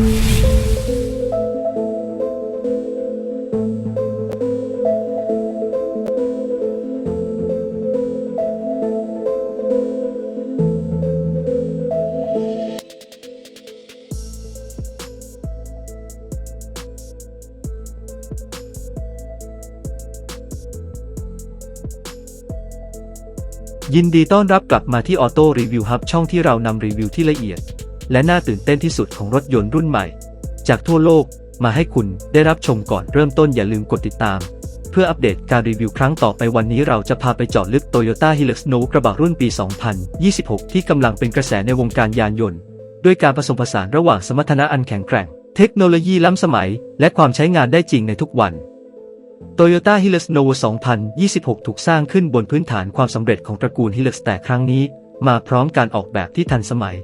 ยินดีต้อนรับกลับมาที่ Auto Review Hub ช่องที่เรานำรีวิวที่ละเอียด และน่าตื่นเต้นที่สุดของรถยนต์รุ่นใหม่ จากทั่วโลกมาให้คุณได้รับชมก่อนเริ่มต้นอย่าลืมกดติดตาม เพื่ออัปเดตการรีวิวครั้งต่อไปวันนี้เราจะพาไปเจาะลึก Toyota Hilux Snow กระบะรุ่นปี 2026 ที่กำลังเป็นกระแสในวงการยานยนต์ ด้วยการผสมผสานระหว่างสมรรถนะอันแข็งแกร่ง เทคโนโลยีล้ำสมัย และความใช้งานได้จริงในทุกวัน Toyota Hilux Nova 2026 ถูกสร้างขึ้นบนพื้นฐานความสำเร็จของตระกูล Hilux แต่ครั้งนี้ มาพร้อมการออกแบบที่ทันสมัย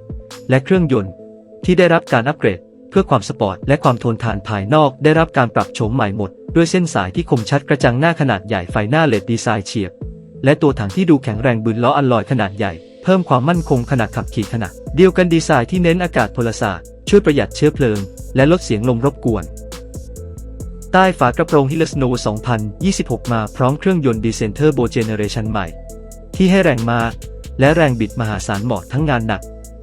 และเครื่องยนต์ ที่ได้รับการอัปเกรด เพื่อความสปอร์ตและความทนทานภายนอกได้รับการปรับโฉมใหม่หมด ด้วยเส้นสายที่คมชัดกระจังหน้าขนาดใหญ่ไฟหน้าเลดดีไซน์เฉียบ และตัวถังที่ดูแข็งแรงบืนล้ออัลลอยขนาดใหญ่ เพิ่มความมั่นคงขณะขับขี่ขณะเดียวกันดีไซน์ที่เน้นอากาศพลศาสตร์ช่วยประหยัดเชื้อเพลิง และลดเสียงลมรบกวนใต้ฝากระโปรง Hilux Nova 2026 มาพร้อมเครื่องยนต์ดีเซนเทอร์โบเจเนเรชันใหม่ ที่ให้แรงมาและแรงบิดมหาศาลเหมาะทั้งงานหนัก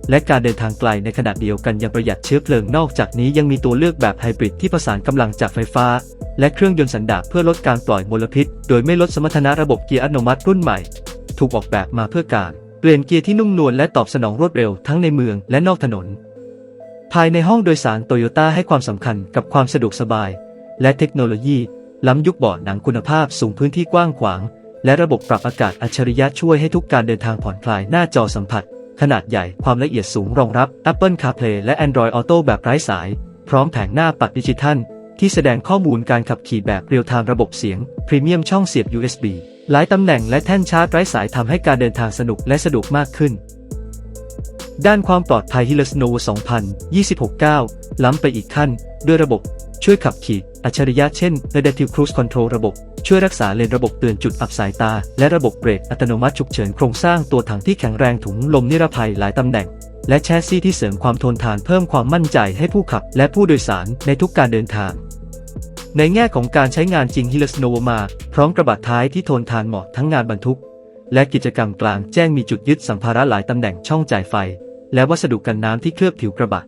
และการเดินทางไกลในขณะเดียวกันยังประหยัดเชื้อเพลิงนอกจากนี้ยังมีตัวเลือกแบบไฮบริดที่ผสานกำลังจากไฟฟ้า และเครื่องยนต์สันดาปเพื่อลดการปล่อยมลพิษ โดยไม่ลดสมรรถนะระบบเกียร์อัตโนมัติรุ่นใหม่ ถูกออกแบบมาเพื่อการเปลี่ยนเกียร์ที่นุ่มนวลและตอบสนองรวดเร็วทั้งในเมืองและนอกถนน ภายในห้องโดยสารโตโยต้าให้ความสำคัญกับความสะดวกสบาย และเทคโนโลยี ล้ำยุคเบาะหนังคุณภาพสูงพื้นที่กว้างขวาง และระบบปรับอากาศอัจฉริยะช่วยให้ทุกการเดินทางผ่อนคลายหน้าจอสัมผัส ขนาดใหญ่ความละเอียดสูงรองรับ Apple CarPlay และ Android Auto แบบไร้สาย พร้อมแผงหน้าปัดดิจิทัล ที่แสดงข้อมูลการขับขี่แบบเรียลไทม์ระบบเสียง พรีเมียมช่องเสียบ USB หลายตำแหน่งและแท่นชาร์จไร้สายทำให้การเดินทางสนุกและสะดวกมากขึ้น ด้านความปลอดภัย Hilux Nova 2026 9 ล้ำไปอีกขั้น ด้วยระบบ ช่วยขับขี่ อัจฉริยะเช่น Adaptive Cruise Control ระบบ ช่วยรักษาเลนระบบเตือนจุดอับสายตา และระบบเบรกอัตโนมัติฉุกเฉินโครงสร้างตัวถังที่แข็งแรงถุงลมนิรภัยหลายตำแหน่ง และแชสซีที่เสริมความทนทานเพิ่มความมั่นใจให้ผู้ขับ และผู้โดยสารในทุกการเดินทาง ในแง่ของการใช้งานจริง Hilux Nova มา พร้อมกระบะท้ายที่ทนทานเหมาะทั้งงานบรรทุก และกิจกรรมกลางแจ้งมีจุดยึดสัมภาระหลายตำแหน่งช่องจ่ายไฟ และวัสดุกันน้ำที่เคลือบผิวกระบะ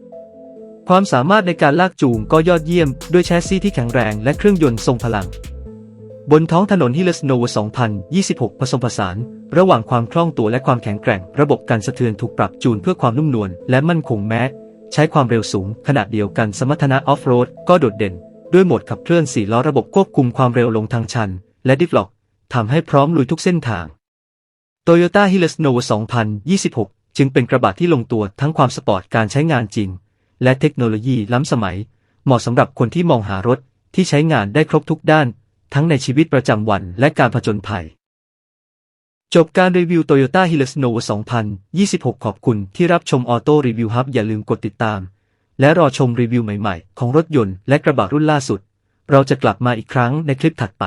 ความสามารถในการลากจูงก็ยอดเยี่ยม ด้วยแชสซีที่แข็งแรงและเครื่องยนต์ทรงพลัง บนท้องถนน Hilux Nova 2026 ผสมผสาน ระหว่างความคล่องตัวและความแข็งแกร่ง ระบบการสะเทือนถูกปรับจูนเพื่อความนุ่มนวลและมั่นคงแม้ ใช้ความเร็วสูง ขณะเดียวกันสมรรถนะออฟโรดก็โดดเด่น ด้วยโหมดขับเคลื่อน4ล้อระบบควบคุมความเร็วลงทางชัน และดิฟล็อกทำให้พร้อมลุยทุกเส้นทาง Toyota Hilux Nova 2026 จึงเป็นกระบะที่ลงตัวทั้งความสปอร์ตการใช้งานจริง และเทคโนโลยีล้ำสมัย เหมาะสำหรับคนที่มองหารถที่ใช้งานได้ครบทุกด้าน ทั้งในชีวิตประจำวันและการผจญภัย จบการรีวิว Toyota Hilux Nova 2026 ขอบคุณที่รับชม Auto Review Hub อย่าลืมกดติดตาม และรอชมรีวิวใหม่ๆ ของรถยนต์และกระบะรุ่นล่าสุด เราจะกลับมาอีกครั้งในคลิปถัดไป